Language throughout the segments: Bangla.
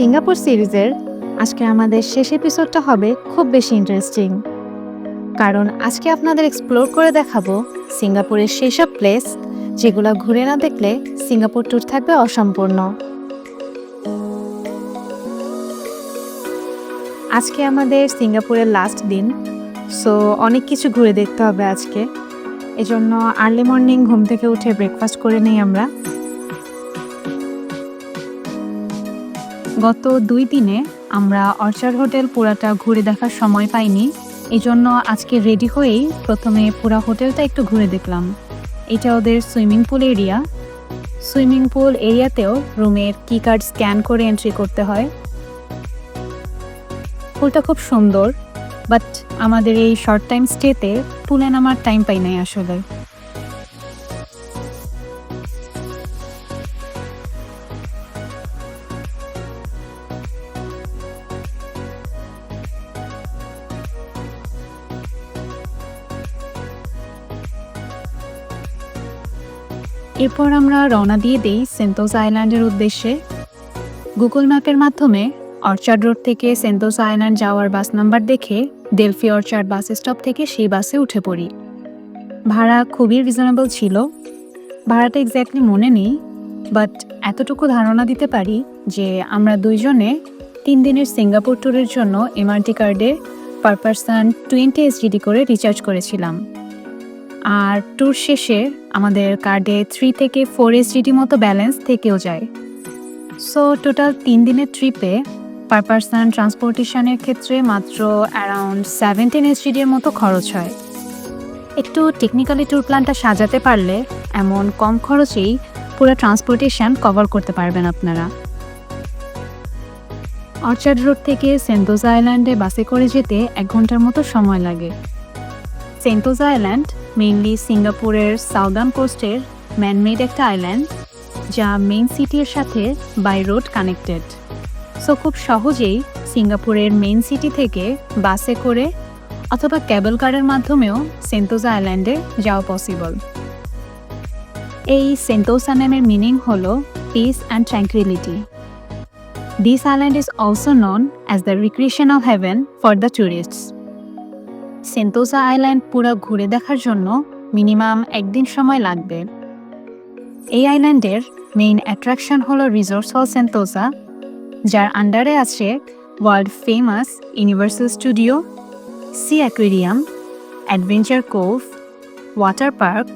সিঙ্গাপুর সিরিজের আজকে আমাদের শেষ এপিসোডটা হবে খুব বেশি ইন্টারেস্টিং কারণ আজকে আপনাদের এক্সপ্লোর করে দেখাবো সিঙ্গাপুরের সেই সব প্লেস যেগুলো ঘুরে না দেখলে সিঙ্গাপুর ট্যুর থাকবে অসম্পূর্ণ। আজকে আমাদের সিঙ্গাপুরের লাস্ট দিন সো অনেক কিছু ঘুরে দেখতে হবে আজকে। এজন্য আর্লি মর্নিং ঘুম থেকে উঠে ব্রেকফাস্ট করে নেই আমরা। গত দুই দিনে আমরা অর্চার হোটেল পুরাটা ঘুরে দেখার সময় পাইনি। এই জন্য আজকে রেডি হয়েই প্রথমে পুরা হোটেলটা একটু ঘুরে দেখলাম। এটা ওদের swimming pool area. Swimming pool এরিয়াতেও রুমের কি কার্ড স্ক্যান করে এন্ট্রি করতে হয়। পুলটা খুব সুন্দর, বাট আমাদের এই শর্ট টাইম স্টেতে পুলে নামার টাইম পাই নাই আসলে। এরপর আমরা রওনা দিয়ে দেই সেন্টোস আইল্যান্ডের উদ্দেশ্যে। গুগল ম্যাপের মাধ্যমে অর্চার্ড রোড থেকে সেন্টোস আইল্যান্ড যাওয়ার বাস নাম্বার দেখে ডেলফি অর্চার্ড বাস স্টপ থেকে সেই বাসে উঠে পড়ি। ভাড়া খুবই রিজনেবল ছিল। ভাড়াটা এক্স্যাক্টলি মনে নেই বাট এতটুকু ধারণা দিতে পারি যে আমরা দুইজনে তিন দিনের সিঙ্গাপুর ট্যুরের জন্য এমআরটি কার্ডে পার পারসন টোয়েন্টি এসজিডি করে রিচার্জ করেছিলাম। আর ট্যুর শেষে আমাদের কার্ডে থ্রি থেকে ফোর এসজিডি মতো ব্যালেন্স থেকেও যায়। সো টোটাল তিন দিনের ট্রিপে পার পার্সন ট্রান্সপোর্টেশনের ক্ষেত্রে মাত্র অ্যারাউন্ড সেভেন্টিন এসজিডির মতো খরচ হয়। একটু টেকনিক্যালি ট্যুর প্ল্যানটা সাজাতে পারলে এমন কম খরচেই পুরো ট্রান্সপোর্টেশন কভার করতে পারবেন আপনারা। অর্চার্ড রোড থেকে সেন্টোজা আইল্যান্ডে বাসে করে যেতে এক ঘণ্টার মতো সময় লাগে। সেন্টোজা আইল্যান্ড মেইনলি সিঙ্গাপুরের সাউদার্ন কোস্টের ম্যানমেড একটা আইল্যান্ড যা মেইন সিটির সাথে বাই রোড কানেক্টেড সো খুব সহজেই সিঙ্গাপুরের মেইন সিটি থেকে বাসে করে অথবা ক্যাবল কারের মাধ্যমেও সেন্টোজা আইল্যান্ডে যাওয়া পসিবল এই সেন্টোসা নামের মিনিং হল peace and tranquillity this island is also known as the recreational haven for the tourists Sentosa island পুরো ঘুরে দেখার জন্য মিনিমাম একদিন সময় লাগবে। এই আইল্যান্ডের মেইন অ্যাট্রাকশন হলো রিসোর্স হল সেন্টোসা যার আন্ডারে আছে world famous Universal Studio, sea aquarium adventure cove, water park,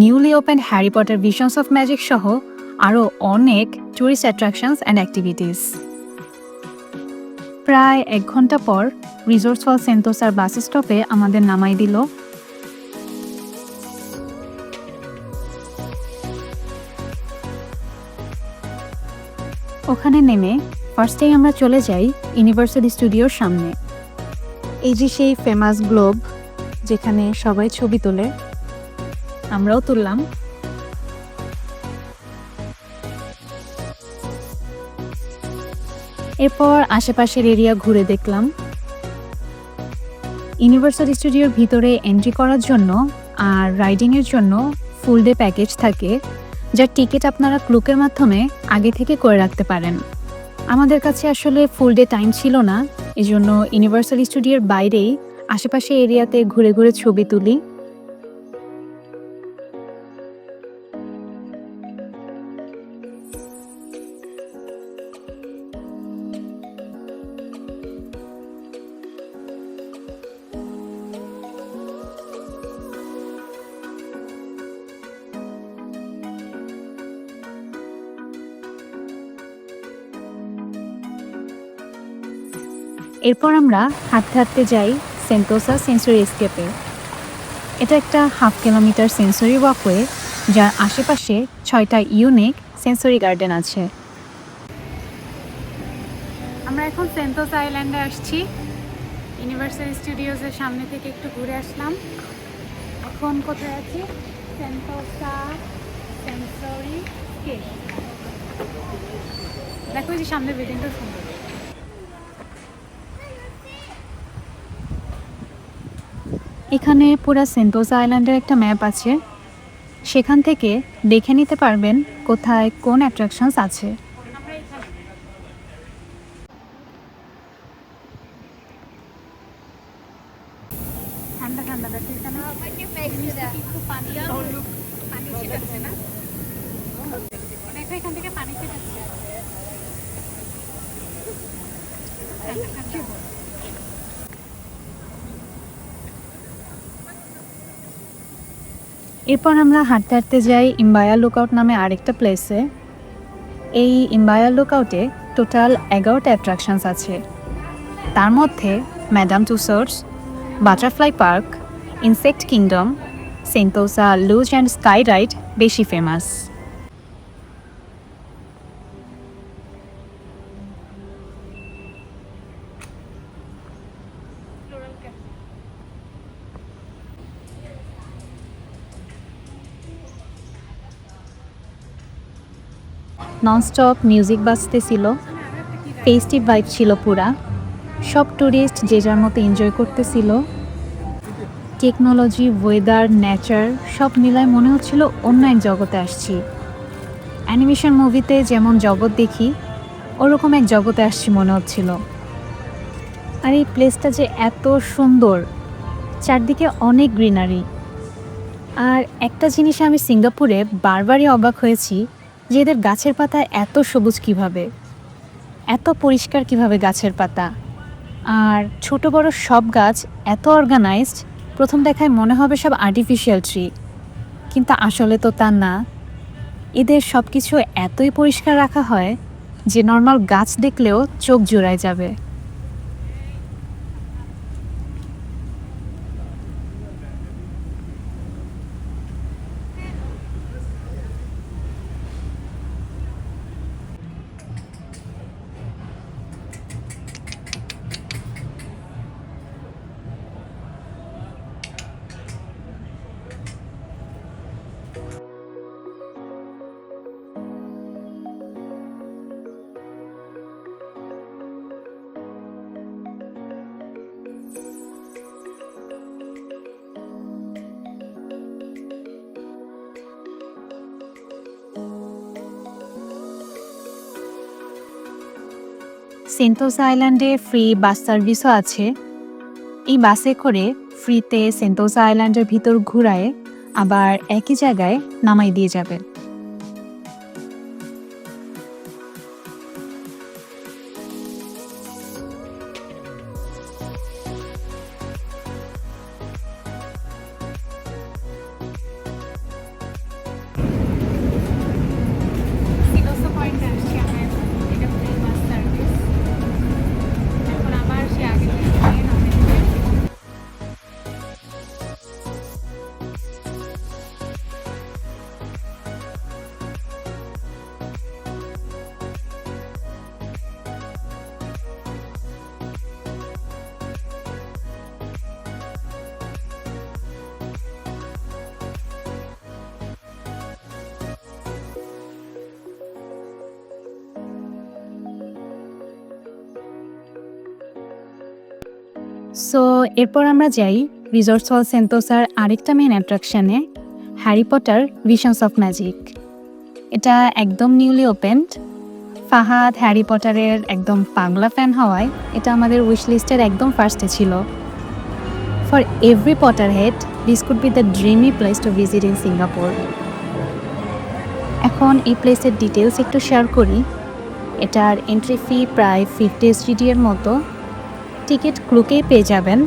newly open Harry Potter visions of magic সহ আরও অনেক টুরিস্ট অ্যাট্রাকশনস অ্যান্ড অ্যাক্টিভিটিস। প্রায় এক ঘণ্টা পর রিসোর্স ফল সেন্টোসার বাস স্টপে আমাদের নামাই দিল। ওখানে নেমে ফার্স্টেই আমরা চলে যাই ইউনিভার্সাল স্টুডিওর সামনে। এই যে সেই ফেমাস গ্লোব যেখানে সবাই ছবি তোলে, আমরাও তুললাম। এরপর আশেপাশের এরিয়া ঘুরে দেখলাম। ইউনিভার্সাল স্টুডিওর ভিতরে এন্ট্রি করার জন্য আর রাইডিংয়ের জন্য ফুল ডে প্যাকেজ থাকে যার টিকিট আপনারা ক্লুকের মাধ্যমে আগে থেকে করে রাখতে পারেন। আমাদের কাছে আসলে ফুল ডে টাইম ছিল না, এজন্য ইউনিভার্সাল স্টুডিওর বাইরেই আশেপাশে এরিয়াতে ঘুরে ঘুরে ছবি তুলি। এরপর আমরা হাঁটতে হাঁটতে যাই সেন্টোসা সেন্সরি স্কেপে এটা একটা হাফ কিলোমিটার সেন্সরি ওয়াকওয়ে, যার আশেপাশে ছয়টা ইউনিক সেন্সরি গার্ডেন আছে। আমরা এখন সেন্টোস আইল্যান্ডে আসছি। ইউনিভার্সাল স্টুডিওজের সামনে থেকে একটু ঘুরে আসলাম। এখন কোথায় আছি? সেন্টোসা সেন্সরি দেখো যে সামনে বিল্ডিংটা সুন্দর। এখানে পুরা সেন্টোসা আইল্যান্ডের একটা ম্যাপ আছে। সেখান থেকে দেখে নিতে পারবেন কোথায় কোন অ্যাট্রাকশনস আছে। এরপর আমরা হাঁটতে হাঁটতে যাই ইম্বায়া লুকআউট নামে আরেকটা প্লেসে এই ইম্বায়া লুকআউটে টোটাল এগারোটা অ্যাট্রাকশানস আছে। তার মধ্যে Madame Tussauds butterfly park insect kingdom Sentosa luge and sky ride বেশি ফেমাস ননস্টপ মিউজিক বাজতেছিল ফেস্টিভ ভাইব ছিল পুরা। সব ট্যুরিস্ট যে যার মতো এনজয় করতেছিল। টেকনোলজি ওয়েদার নেচার সব মিলায় মনে হচ্ছিল অন্য এক জগতে আসছি। অ্যানিমেশন মুভিতে যেমন জগৎ দেখি, ওরকম এক জগতে আসছি মনে হচ্ছিল। আর এই প্লেসটা যে এত সুন্দর, চারদিকে অনেক গ্রিনারি আর একটা জিনিস আমি সিঙ্গাপুরে বারবারই অবাক হয়েছি যে এদের গাছের পাতা এত সবুজ কীভাবে? এত পরিষ্কার কীভাবে গাছের পাতা? আর ছোট বড় সব গাছ এত অর্গানাইজড প্রথম দেখায় মনে হবে সব আর্টিফিশিয়াল ট্রি কিন্তু আসলে তো তা না। এদের সব কিছু এতই পরিষ্কার রাখা হয় যে নর্মাল গাছ দেখলেও চোখ জোড়ায় যাবে। সেন্টোসা আইল্যান্ডে ফ্রি বাস সার্ভিসও আছে। এই বাসে করে ফ্রিতে সেন্টোসা আইল্যান্ডের ভিতর ঘুরায় আবার একই জায়গায় নামাই দিয়ে যাবে। সো এরপর আমরা যাই রিসর্টস হল সেন্টোসার আরেকটা main অ্যাট্রাকশানে Harry Potter visions of magic এটা একদম নিউলি ওপেন্ড ফাহাদ হ্যারি পটারের একদম পাগলা ফ্যান হওয়ায় এটা আমাদের উইশ লিস্টের একদম ফার্স্টে ছিল। For every Potter head this could be the dreamy place to visit in Singapore এখন এই প্লেসের ডিটেলস একটু শেয়ার করি। এটার এন্ট্রি ফি প্রায় ফিফটি এসজিডি এর মতো। টিকিট ক্লুকেই পেয়ে যাবেন।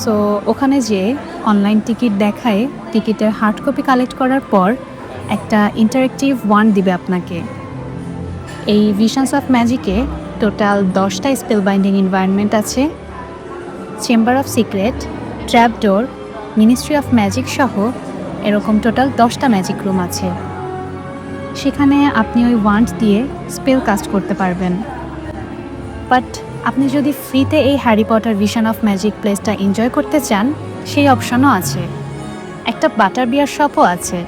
সো ওখানে যে অনলাইন টিকিট দেখায় টিকিটের হার্ড কপি কালেক্ট করার পর একটা ইন্টারেক্টিভ ওয়ান দিবে আপনাকে। এই ভিশনস অফ ম্যাজিকে টোটাল দশটা স্পেল বাইন্ডিং এনভায়রনমেন্ট আছে। Chamber of secret trapdoor ministry of magic সহ এরকম টোটাল দশটা ম্যাজিক রুম আছে। সেখানে আপনি ওই ওয়ান্ড দিয়ে স্পেল কাস্ট করতে পারবেন। বাট আপনি যদি ফ্রিতে এই Harry Potter vision of magic প্লেসটা এনজয় করতে চান, সেই অপশনও আছে। একটা বাটার বিয়ার শপও আছে।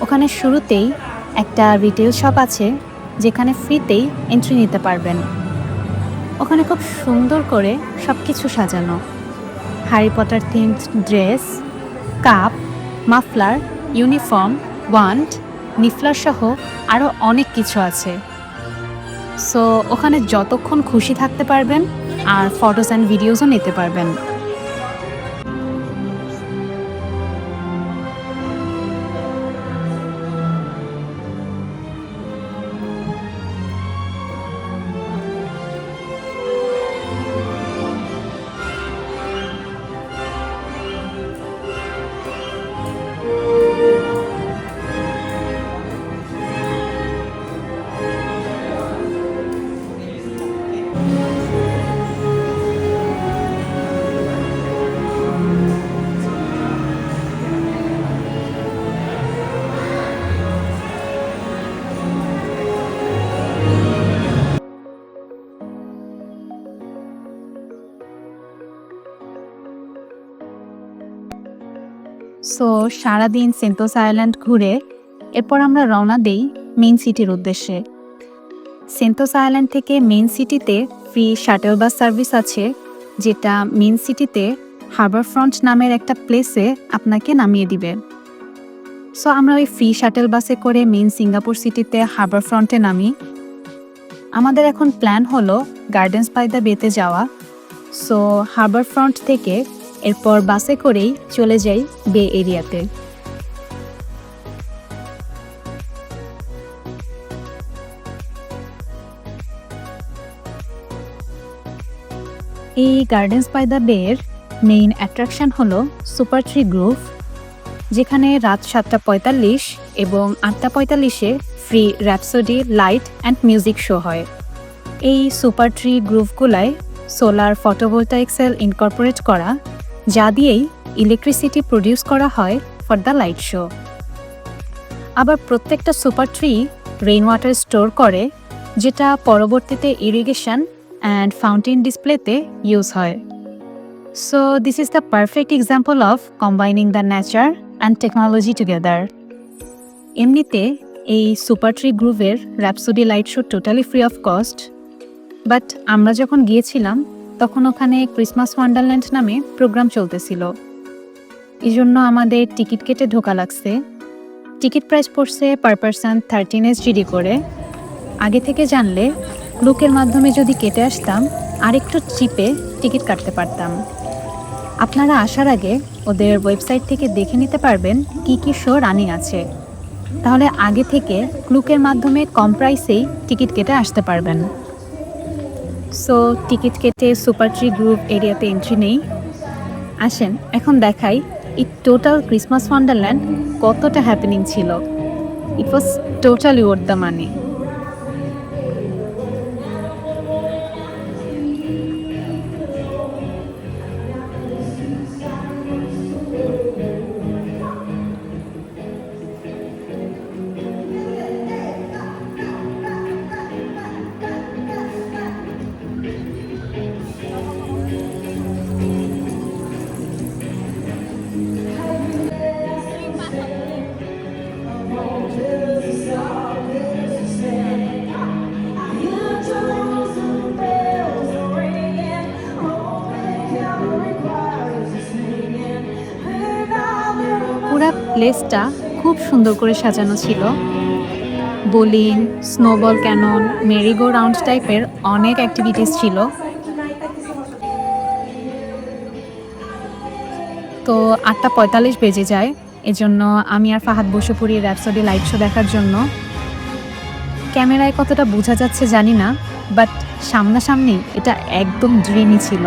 ওখানে শুরুতেই একটা রিটেল শপ আছে, যেখানে ফ্রিতেই এন্ট্রি নিতে পারবেন। ওখানে খুব সুন্দর করে সব কিছু সাজানো। Harry Potter themed dress cup muffler uniform wand niffler সহ আরও অনেক কিছু আছে। সো ওখানে যতক্ষণ খুশি থাকতে পারবেন আর ফটোস অ্যান্ড ভিডিওসও নিতে পারবেন। সো সারাদিন সেন্টোস আইল্যান্ড ঘুরে এরপর আমরা রওনা দেই মেইন সিটির উদ্দেশ্যে। সেন্টোস আইল্যান্ড থেকে মেইন সিটিতে ফ্রি শাটেল বাস সার্ভিস আছে, যেটা মেইন সিটিতে হারবার ফ্রন্ট নামের একটা প্লেসে আপনাকে নামিয়ে দিবে। সো আমরা ওই ফ্রি শাটেল বাসে করে মেইন সিঙ্গাপুর সিটিতে হারবার ফ্রন্টে নামি। আমাদের এখন প্ল্যান হলো গার্ডেন্স বাই দ্য বেতে যাওয়া। সো হারবার ফ্রন্ট থেকে এরপর বাসে করেই চলে যাই বে এরিয়াতে। এই gardens by the bay main attraction হলো সুপার ট্রি গ্রুভ যেখানে রাত সাতটা পঁয়তাল্লিশ এবং আটটা পঁয়তাল্লিশে free rhapsody light and music show হয়। এই সুপার ট্রি গ্রুভগুলায় সোলার ফটোভোল্টাইক সেল ইনকর্পোরেট করা যা দিয়েই ইলেকট্রিসিটি প্রডিউস করা হয় ফর দ্য লাইট শো আবার প্রত্যেকটা super tree rain water store করে, যেটা পরবর্তীতে ইরিগেশন অ্যান্ড ফাউন্টেন ডিসপ্লেতে ইউজ হয়। So this is the perfect example of combining the nature and technology together এমনিতে এই super tree গ্রুভের rhapsody light show totally free of cost but আমরা যখন গিয়েছিলাম তখন ওখানে ক্রিসমাস ওয়ান্ডারল্যান্ড নামে প্রোগ্রাম চলতেছিল। এই জন্য আমাদের টিকিট কেটে ঢোকা লাগছে। টিকিট প্রাইস পড়ছে per person thirteen S GD করে। আগে থেকে জানলে লোকের মাধ্যমে যদি কেটে আসতাম, আরেকটু চিপে টিকিট কাটতে পারতাম। আপনারা আসার আগে ওদের ওয়েবসাইট থেকে দেখে নিতে পারবেন কি কি শো রানিং আছে। তাহলে আগে থেকে ক্লুকের মাধ্যমে কম প্রাইসেই টিকিট কেটে আসতে পারবেন। সো টিকিট কেটে সুপার ট্রি গ্রুপ এরিয়াতে এন্ট্রি নেই। আসেন, এখন দেখাই এই টোটাল ক্রিসমাস ওয়ান্ডারল্যান্ড কতটা হ্যাপেনিং ছিল। It was totally or the money প্লেসটা খুব সুন্দর করে সাজানো ছিল। Bowling snowball cannon merry go round টাইপের অনেক অ্যাক্টিভিটিস ছিল। তো আটটা পঁয়তাল্লিশ বেজে যায়, এজন্য আমি আর ফাহাদ বসে পড়ি র্যাপসডি লাইট শো দেখার জন্য। ক্যামেরায় কতটা বোঝা যাচ্ছে জানি না বাট সামনাসামনি এটা একদম ড্রিমি ছিল।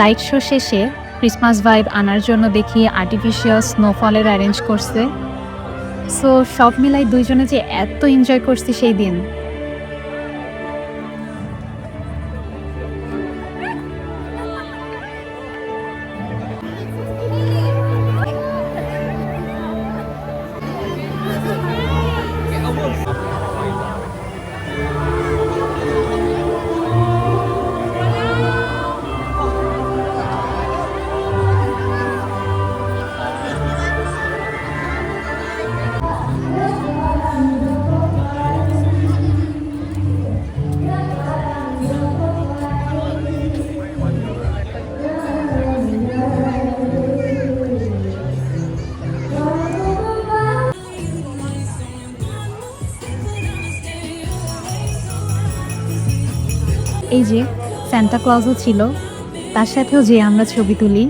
লাইট শো শেষে ক্রিসমাস ভাইব আনার জন্য দেখি আর্টিফিশিয়াল স্নোফলের অ্যারেঞ্জ করছে। সো সব মিলাই দুইজনে যে এত এনজয় করছি সেই দিন। এই যে সান্তা ক্লজও ছিল তার সাথেও যে আমরা ছবি তুলি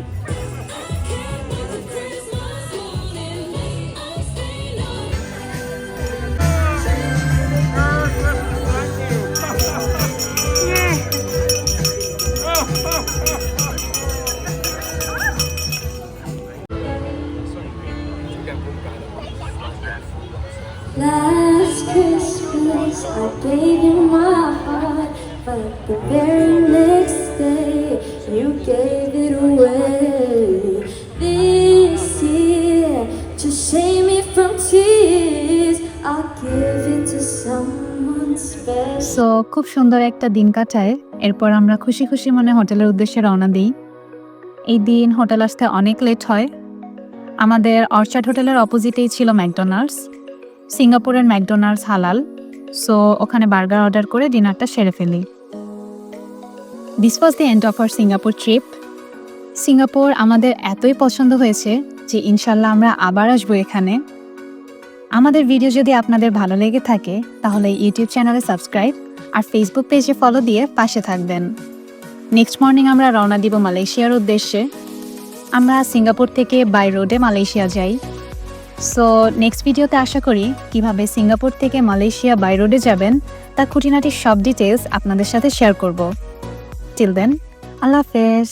Last Christmas, I gave you my. But the very next day, you gave it away. This year, to save me from tears, I'll give it to someone খুব সুন্দর একটা দিন কাটায়। এরপর আমরা খুশি খুশি মনে হোটেলের উদ্দেশ্যে রওনা দিই। এই দিন হোটেল আসতে অনেক লেট হয়। আমাদের অর্চার্ড হোটেলের অপোজিটেই ছিল ম্যাকডোনাল্ডস। সিঙ্গাপুরের ম্যাকডোনাল্ডস হালাল। সো ওখানে বার্গার অর্ডার করে ডিনারটা সেরে ফেলি। This was the end of our Singapore trip Singapore আমাদের এতই পছন্দ হয়েছে যে ইনশাল্লাহ আমরা আবার আসব এখানে। আমাদের ভিডিও যদি আপনাদের ভালো লেগে থাকে, তাহলে ইউটিউব চ্যানেলে সাবস্ক্রাইব আর ফেসবুক পেজে ফলো দিয়ে পাশে থাকবেন। নেক্সট মর্নিং আমরা রওনা দিব মালয়েশিয়ার উদ্দেশ্যে। আমরা সিঙ্গাপুর থেকে বাই রোডে মালয়েশিয়া যাই। সো নেক্সট ভিডিওতে আশা করি কীভাবে সিঙ্গাপুর থেকে মালয়েশিয়া বাই রোডে যাবেন তা খুঁটিনাটির সব ডিটেলস আপনাদের সাথে শেয়ার করব। টিল দেন আল্লাহ হাফেজ।